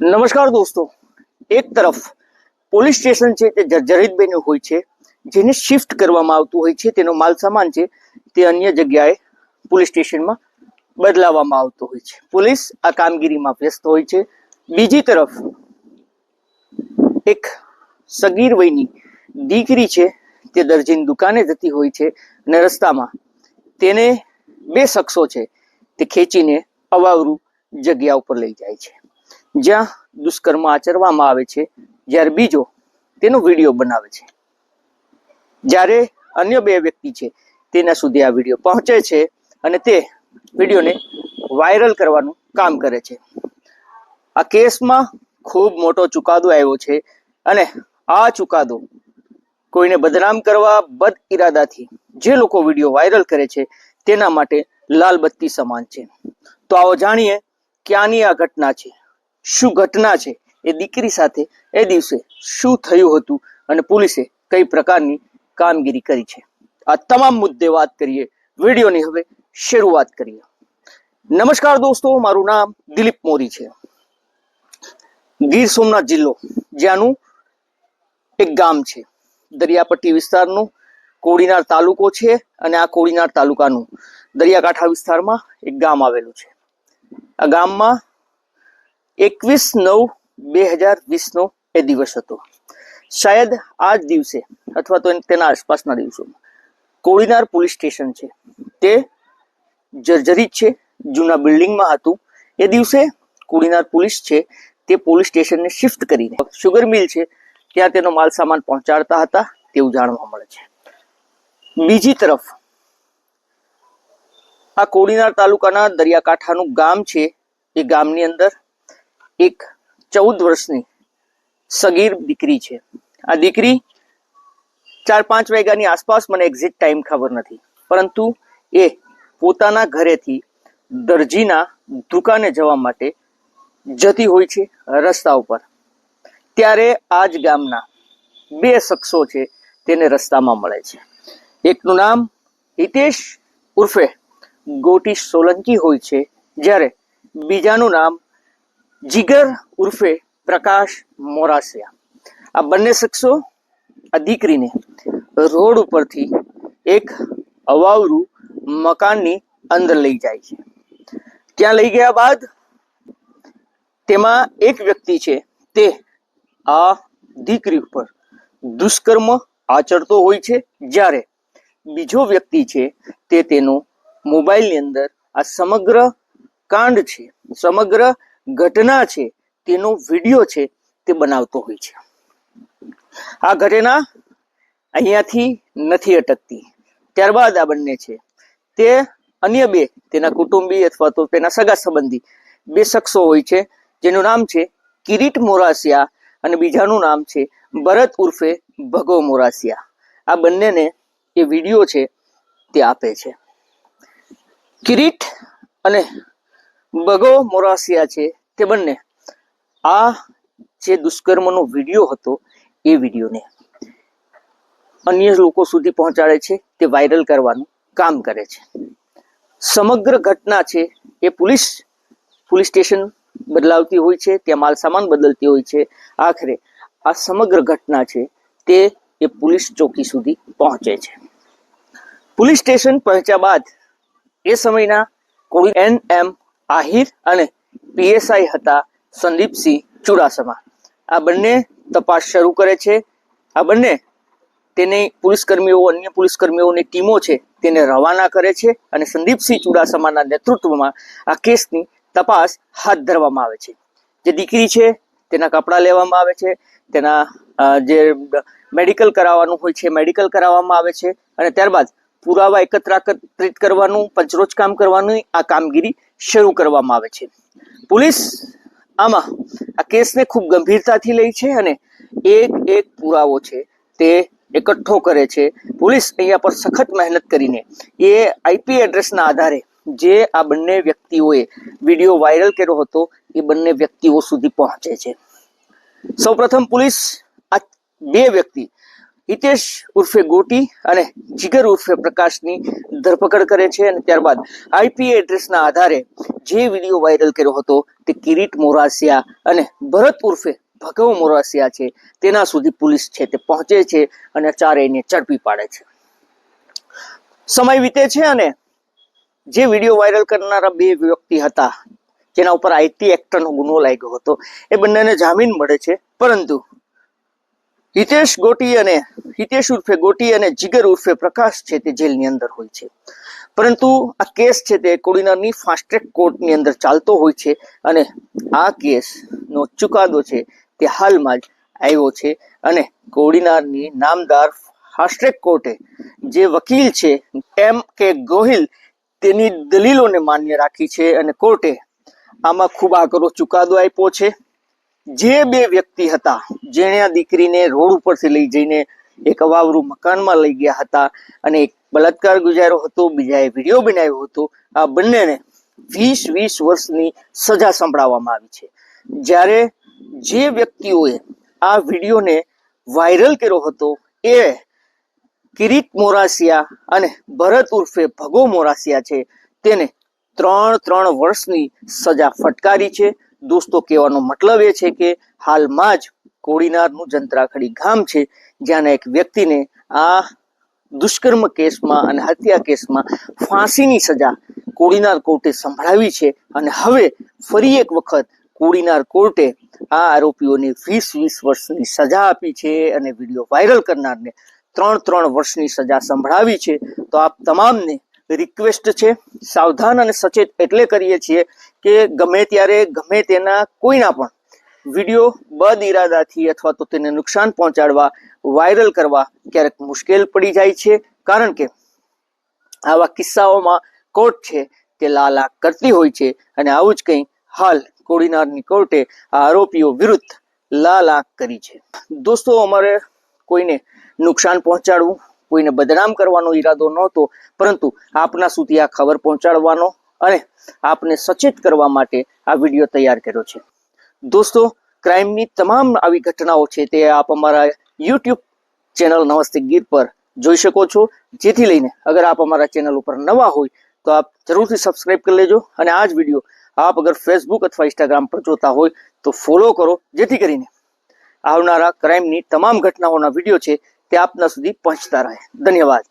નમસ્કાર દોસ્તો. એક તરફ પોલીસ સ્ટેશન છે તે જર્જરિત બન્યું હોય છે, જેને શિફ્ટ કરવામાં આવતું હોય છે, તેનો માલ સામાન છે, તે અન્ય જગ્યાએ પોલીસ સ્ટેશનમાં બદલાવવામાં આવતો હોય છે. પોલીસ આ કામગીરીમાં વ્યસ્ત હોય છે. બીજી તરફ એક સગીર વયની દીકરી છે, તે દરજીની દુકાને જતી હોય છે અને રસ્તામાં તેને બે શખ્સો છે, તે ખેંચીને અવાવરું જગ્યા ઉપર લઈ જાય છે. જ્યાં દુષ્કર્મ આચરવામાં આવે છે, જ્યારે બીજો તેનો વીડિયો બનાવે છે. જ્યારે અન્ય બે વ્યક્તિ છે, તેના સુધી આ વીડિયો પહોંચે છે અને તે વિડીયોને વાયરલ કરવાનું કામ કરે છે. આ કેસમાં ખૂબ મોટો ચુકાદો આવ્યો છે અને આ ચુકાદો કોઈને બદનામ કરવા બદ ઇરાદાથી જે લોકો વીડિયો વાયરલ કરે છે, તેના માટે લાલબત્તી સમાન છે. તો આવો જાણીએ ક્યાંની આ ઘટના છે. શું ઘટના છે? એ દીકરી સાથે એ દિવસે શું થયું હતું? અને પોલીસે કઈ પ્રકારની કામગીરી કરી છે? આ તમામ મુદ્દે વાત કરીએ. વિડીયોની હવે શરૂઆત કરીએ. નમસ્કાર દોસ્તો, મારું નામ દિલીપ મોરી છે. ગીર સોમનાથ જિલ્લો, જ્યાંનું એક ગામ છે. દરિયાપટ્ટી વિસ્તારનું કોડીનાર તાલુકો છે અને આ કોડીનાર તાલુકાનું દરિયાકાંઠા વિસ્તારમાં એક ગામ આવેલું છે. આ ગામમાં એકવીસ નવ બે હજાર વીસનો એ દિવસ હતો. શાયદ આ જ દિવસે અથવા તો તેના આસપાસના દિવસોમાં કોડીનાર પોલીસ સ્ટેશન છે. તે જર્જરિત છે, જૂના બિલ્ડિંગમાં હતું. એ દિવસે કોડીનાર પોલીસ છે, તે પોલીસ સ્ટેશનને શિફ્ટ કરીને શુગર મિલ છે, ત્યાં તેનો માલ સામાન પહોંચાડતા હતા, તેવું જાણવા મળે છે. બીજી તરફ આ કોડીનાર તાલુકાના દરિયાકાંઠાનું ગામ છે. એ ગામની અંદર એક ચૌદ વર્ષની સગીર દીકરી છે. આ દીકરી ચાર પાંચ વાગ્યાની આસપાસ મને એક્ઝેક્ટ ટાઈમ ખબર નથી. પરંતુ એ પોતાના ઘરેથી દરજીના દુકાને જવા માટે જતી હોય છે રસ્તા ઉપર. ત્યારે આ જ ગામના બે શખ્સો છે તેને રસ્તામાં મળે છે. એકનું નામ હિતેશ ઉર્ફે ગોટી સોલંકી હોય છે. જ્યારે બીજાનું નામ જીગર ઉર્ફે પ્રકાશ મોરાસિયા. આ બંને શખ્સો આ દીકરીને રોડ ઉપરથી એક અવાવરું મકાનની અંદર લઈ જાય છે. ત્યાં લઈ ગયા બાદ તેમાં એક વ્યક્તિ છે તે આ દીકરી ઉપર દુષ્કર્મ આચરતો હોય છે. જ્યારે બીજો વ્યક્તિ છે તે તેનો મોબાઈલની અંદર આ સમગ્ર કાંડ છે, સમગ્ર ઘટના છે, તેનો વીડિયો છે, તે બનાવતો હોય છે. આ ઘટના અહીંયાથી નથી અટકતી. ત્યારબાદ આ બંને છે. તે અન્ય બે, તેના કુટુંબી અથવા તો તેના સગા સંબંધી બે શખ્સો હોય છે, જેનું નામ છે કિરીટ મોરાસિયા અને બીજાનું નામ છે ભરત ઉર્ફે ભગો મોરાસિયા. આ બંનેને એ વીડિયો છે, તે આપે છે. કિરીટ અને ભગો મોરાસિયા છે તે બંને? આ જે દુષ્કર્મનો વીડિયો હતો એ વિડીયોને અન્ય લોકો સુધી પહોંચાડે છે, તે વાયરલ કરવાનું કામ કરે છે. સમગ્ર ઘટના છે એ પોલીસ પોલીસ સ્ટેશન બદલાવતી હોય છે, ત્યાં માલ સામાન બદલતી હોય છે. આખરે આ સમગ્ર ઘટના છે તે એ પોલીસ ચોકી સુધી પહોંચે છે. પોલીસ સ્ટેશન પહોંચ્યા બાદ એ સમયના કોઈ એન એમ આહિર અને પીએસઆઈ હતા સંદીપસિંહ ચુડાસમા. આ બંને તપાસ શરૂ કરે છે. આ બંને તેને પોલીસકર્મીઓ, અન્ય પોલીસકર્મીઓની ટીમો છે તેને રવાના કરે છે અને સંદીપસિંહ ચુડાસમાના નેતૃત્વમાં આ કેસની તપાસ હાથ ધરવામાં આવે છે. જે દીકરી છે તેના કપડાં લેવામાં આવે છે, તેના જે મેડિકલ કરાવવાનું હોય છે મેડિકલ કરાવવામાં આવે છે અને ત્યારબાદ પુરાવા એકત્ર કરવાનું, પંચરોજ કામ કરવાનું આ કામગીરી શરૂ કરવામાં આવે છે. પોલીસ આમાં આ કેસને ખૂબ ગંભીરતાથી લે છે અને એક એક પુરાવો છે તે એકઠો કરે છે. પોલીસ અહીંયા પર સખત મહેનત કરીને એ આઈપી એડ્રેસના આધારે જે આ બંને વ્યક્તિઓએ વીડિયો વાયરલ કર્યો હતો એ બંને વ્યક્તિઓ સુધી પહોંચે છે. સૌપ્રથમ પોલીસ આ બે વ્યક્તિ હિતેશ ઉર્ફે ગોટી અને જીગર ઉર્ફે પ્રકાશની ધરપકડ કરે છે અને ત્યારબાદ આઈપી એડ્રેસના આધારે જે વીડિયો વાયરલ કર્યો હતો તે કિરીટ મોરાસિયા અને ભરત ઉર્ફે ભગવ મોરાસિયા છે, તેના સુધી પોલીસ છે તે પહોંચે છે અને ચારેયને ઝડપી પાડે છે. સમય વીતે છે અને જે વીડિયો વાયરલ કરનારા બે વ્યક્તિ હતા, જેના ઉપર આઈટી એક્ટનો ગુનો લાગ્યો હતો, એ બંનેને જામીન મળે છે, પરંતુ હિતેશ ગોટી અને હિતેશ ઉર્ફે ગોટી અને જીગર ઉર્ફે પ્રકાશ છે તે જેલની અંદર હોય છે. પરંતુ આ કેસ છે તે કોડીનારની ફાસ્ટ ટ્રેક કોર્ટની અંદર ચાલતો હોય છે અને આ કેસનો ચુકાદો છે તે હાલમાં જ આવ્યો છે અને કોડીનારની નામદાર ફાસ્ટ ટ્રેક કોર્ટે જે વકીલ છે એમ કે ગોહિલ તેની દલીલોને માન્ય રાખી છે અને કોર્ટે આમાં ખૂબ આકરો ચુકાદો આપ્યો છે. જે બે વ્યક્તિ હતા, જેણે આ દીકરીને રોડ ઉપરથી લઈ જઈને એક અવાવરું મકાનમાં લઈ ગયા હતા અને એક બલાત્કાર ગુજાર્યો હતો, બીજાએ વીડિયો બનાવ્યો હતો. આ બંનેને વીસ વીસ વર્ષની સજા સંભળાવવામાં આવી છે. જ્યારે જે વ્યક્તિઓએ આ વિડીયોને વાયરલ કર્યો હતો એ કિરીટ મોરાસિયા અને ભરત ઉર્ફે ભગો મોરાસિયા છે. તેને ત્રણ ત્રણ વર્ષની સજા ફટકારી છે. દોસ્તો, કહેવાનો મતલબ એ છે કે હાલમાં જ કોડીનારનું જંત્રાખડી ગામ છે, જ્યાંના એક વ્યક્તિને આ દુષ્કર્મ કેસમાં અને હત્યા કેસમાં ફાંસીની સજા કોડીનાર કોર્ટે સંભળાવી છે અને હવે ફરી એક વખત કોડીનાર કોર્ટે આ આરોપીઓને વીસ વીસ વર્ષની સજા આપી છે અને વીડિયો વાયરલ કરનારને ત્રણ ત્રણ વર્ષની સજા સંભળાવી છે. તો આપ તમામને રિક્વેસ્ટ છે, સાવધાન અને સચેત એટલે કરીએ છીએ કે ગમે ત્યારે, ગમે તેના કોઈના પણ વીડિયો બદ ઇરાદાથી અથવા તો તેને નુકસાન પહોંચાડવા વાયરલ કરવા ક્યારેક મુશ્કેલ પડી જાય છે. કારણ કે આવા કિસ્સાઓમાં કોર્ટ છે તે લાલા કરતી હોય છે અને આવું જ કંઈ હાલ કોડીનારની કોર્ટે આ આરોપીઓ વિરુદ્ધ લાલા કરી છે. દોસ્તો, અમારે કોઈને નુકસાન પહોંચાડવું કોઈને બદનામ કરવાનો ઈરાદો નહોતો, પરંતુ આપના સુધી આ ખબર પહોંચાડવાનો અને આપને સચેત કરવા માટે આ વીડિયો તૈયાર કર્યો છે. દોસ્તો, ક્રાઇમની તમામ આવી ઘટનાઓ છે તે આપ અમારા યુટ્યુબ ચેનલ નમસ્તે ગીર પર જોઈ શકો છો. જેથી લઈને અગર આપ અમારા ચેનલ ઉપર નવા હોય, તો આપ જરૂરથી સબસ્ક્રાઇબ કરી લેજો અને આ જ વીડિયો આપ અગર ફેસબુક અથવા ઇન્સ્ટાગ્રામ પર જોતા હોય, તો ફોલો કરો. જેથી કરીને આવનારા ક્રાઇમની તમામ ઘટનાઓના વીડિયો છે તે આપના સુધી પહોંચતા રહે. ધન્યવાદ.